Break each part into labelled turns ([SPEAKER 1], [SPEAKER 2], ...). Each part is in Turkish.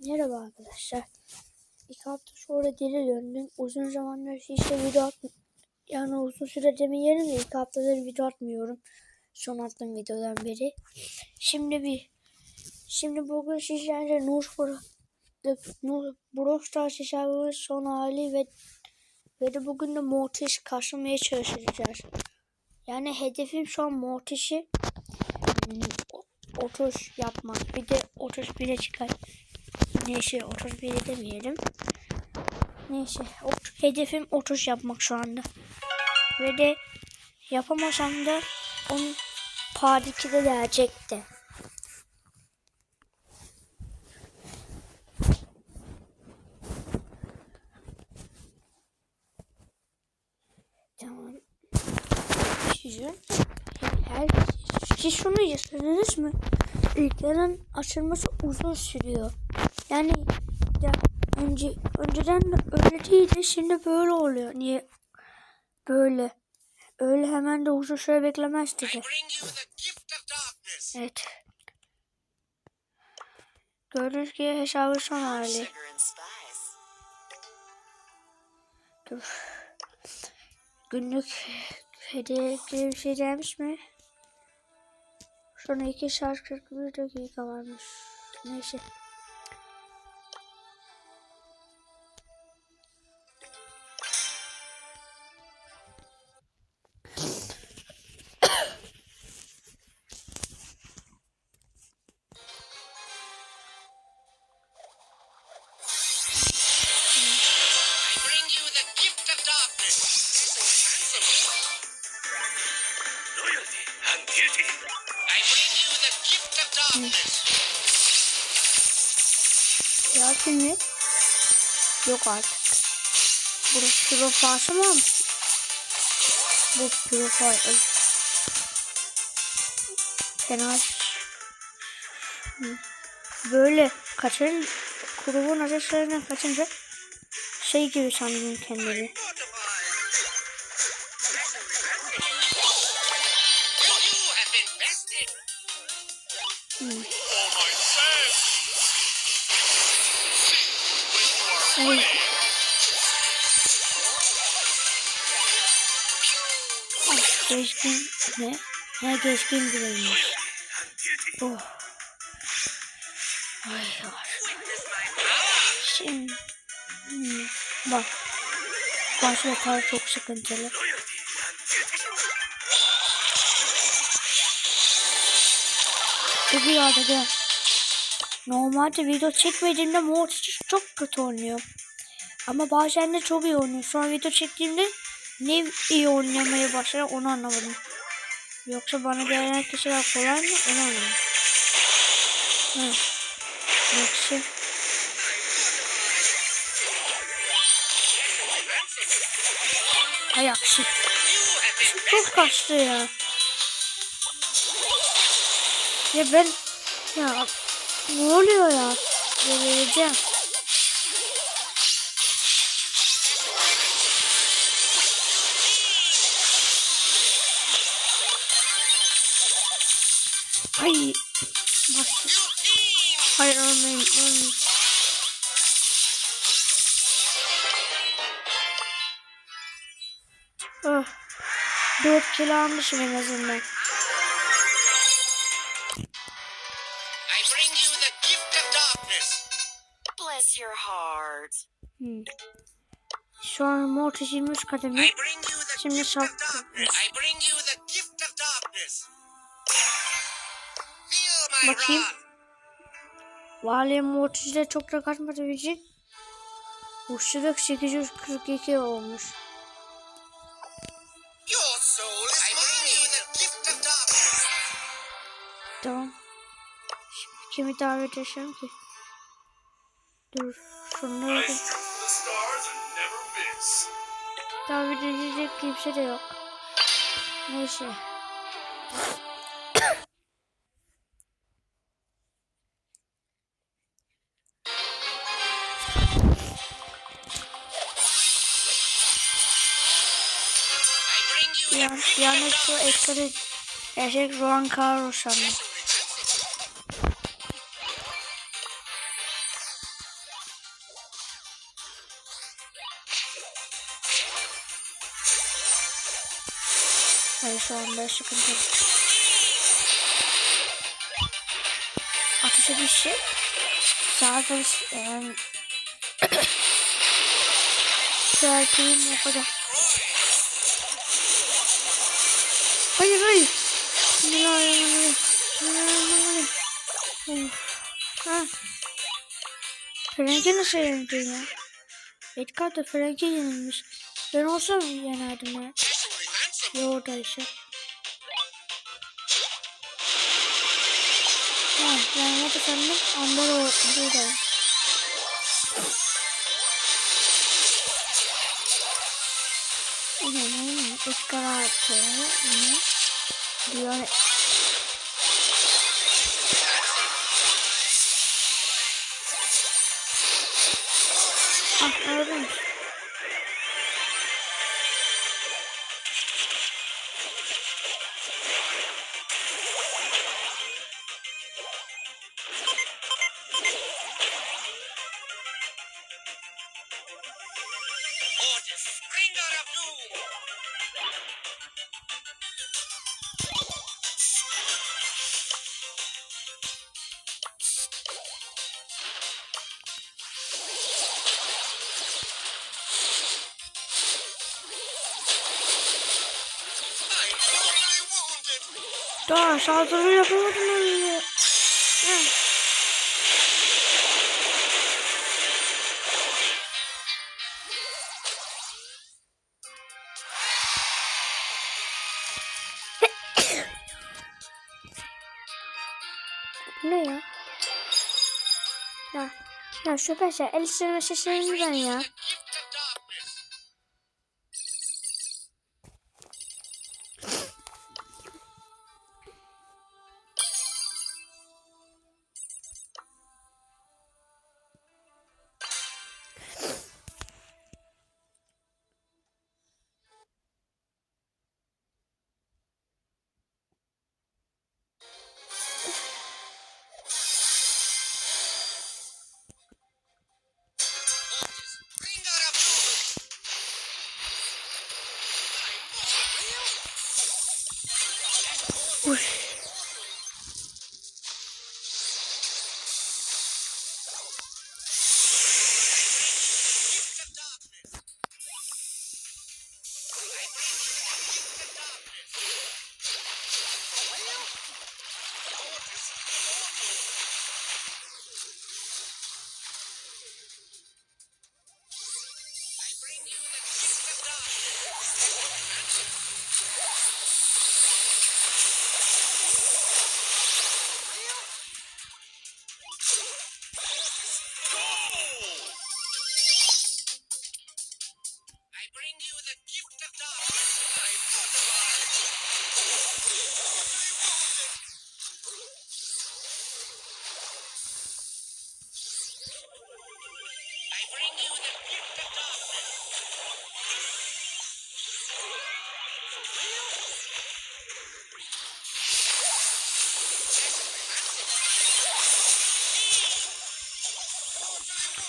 [SPEAKER 1] Merhaba arkadaşlar. İlk hafta sonra geri döndüm. Uzun zamandır de video at yani uzun süre demeyelim de ilk haftadır video atmıyorum. Son attığım videodan beri. Şimdi bir şimdi bugün sizlerle Nur Bro Nur Brawl Stars hesabımın son hali ve ve de bugün de Mortis karşılamaya çalışacağız. Yani hedefim şu an Mortis'i hmm, 30 yapmak. Bir de 31'e çıkar. Neyse 31 demeyelim. Neyse hedefim 30 yapmak şu anda. Ve de yapamasam da onun part 2'de gelecekti. Tamam. Sizin her siz şunu yaşadınız mı? Ülkenin açılması uzun sürüyor. Yani ya önce önceden de öyle değildi şimdi böyle oluyor. Niye böyle? Öyle hemen de uzun süre beklemezdi de. Evet. Gördüğünüz gibi hesabı son hali. Dur. Günlük hediye gibi bir şey gelmiş mi? Sonra 2 saat 41 dakika varmış. Neyse. Ya kimi? Yok artık. Burası profası mı? Bu profil. Fena. Böyle kaçın grubun ateşlerinden kaçınca şey gibi sandım kendimi.
[SPEAKER 2] Sense.
[SPEAKER 1] Ay. Geçkin ne? Ne geçkin bireymiş. Oh. Ay yavaş. Şimdi bak. Baş ve kar çok sıkıntılı. Çok iyi oldu gel. Normalde video çekmediğimde Mortis çok kötü oynuyor. Ama bazen de çok iyi oynuyor. An video çektiğimde ne iyi oynamaya başladı onu anlamadım. Yoksa bana gelen kişiler kolay mı onu anlamadım. Hı. Yoksa... Ay aksi. Çok kaçtı ya. Ya ben ya ne oluyor ya? Gebereceğim. Ah. Dört kilo almışım en azından.
[SPEAKER 3] I bring you the gift of darkness.
[SPEAKER 4] Bless your heart.
[SPEAKER 1] Hmm. Şu an Mortis 23 kademi.
[SPEAKER 3] I bring you the
[SPEAKER 1] Şimdi
[SPEAKER 3] gift
[SPEAKER 1] şap.
[SPEAKER 3] of darkness. I bring you the gift of darkness. Feel my
[SPEAKER 1] Bakayım.
[SPEAKER 3] wrath.
[SPEAKER 1] Valiye Mortis'de çok da kaçmadığı için Uçluluk 842 olmuş. Tamam. Şimdi kimi davet edeceğim ki? Dur. Şunları da davet edecek kimse de yok. Neyse. Yan, şu
[SPEAKER 3] darkness.
[SPEAKER 1] ekranı gerçek Rohan Karo sandım. Hayır şu anda sıkıntı. yok. Ateş edişi. Zaten yani şu erkeğin yapacak. Hayır hayır. Bismillahirrahmanirrahim. Bismillahirrahmanirrahim. Ha. Frank'e nasıl yenildin ya? Edgar da Frank'e yenilmiş. Ben olsam yenerdim ya.
[SPEAKER 3] Actually handsome.
[SPEAKER 1] Yo da işte. Ha, ben orada sandım. Ondan o buradayım. İnanın Edgar attı. Ne? Diyor. Ah öldüm.
[SPEAKER 3] Otis,
[SPEAKER 1] Daha saldırı yapamadım öyle. Ha. Bu ne ya? Ya, ya şu peşe el işlerine şaşırdım ben ya. Uy.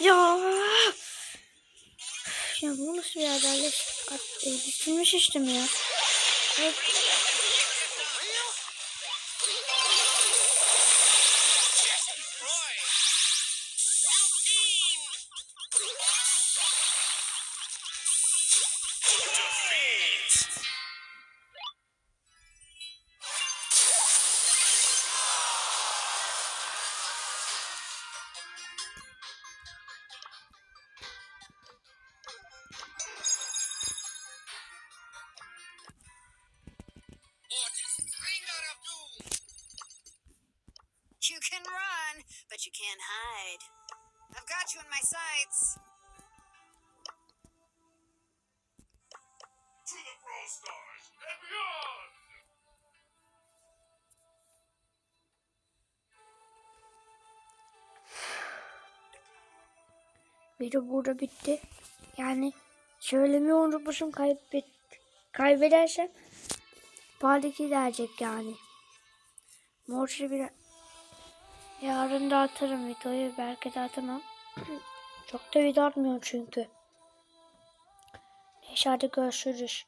[SPEAKER 1] Ya. Ya bu nasıl bir adalet? Düşürmüş işte mi ya? Evet.
[SPEAKER 4] Hide. I've got you in my sights.
[SPEAKER 2] To the Brawl Stars and beyond!
[SPEAKER 1] Video burada bitti. Yani söylemeyi unutmuşum kaybet kaybedersem 2 gelecek yani. Morçlu bir yarın da atarım videoyu belki de atamam. Çok da video atmıyorum çünkü. Neyse hadi görüşürüz.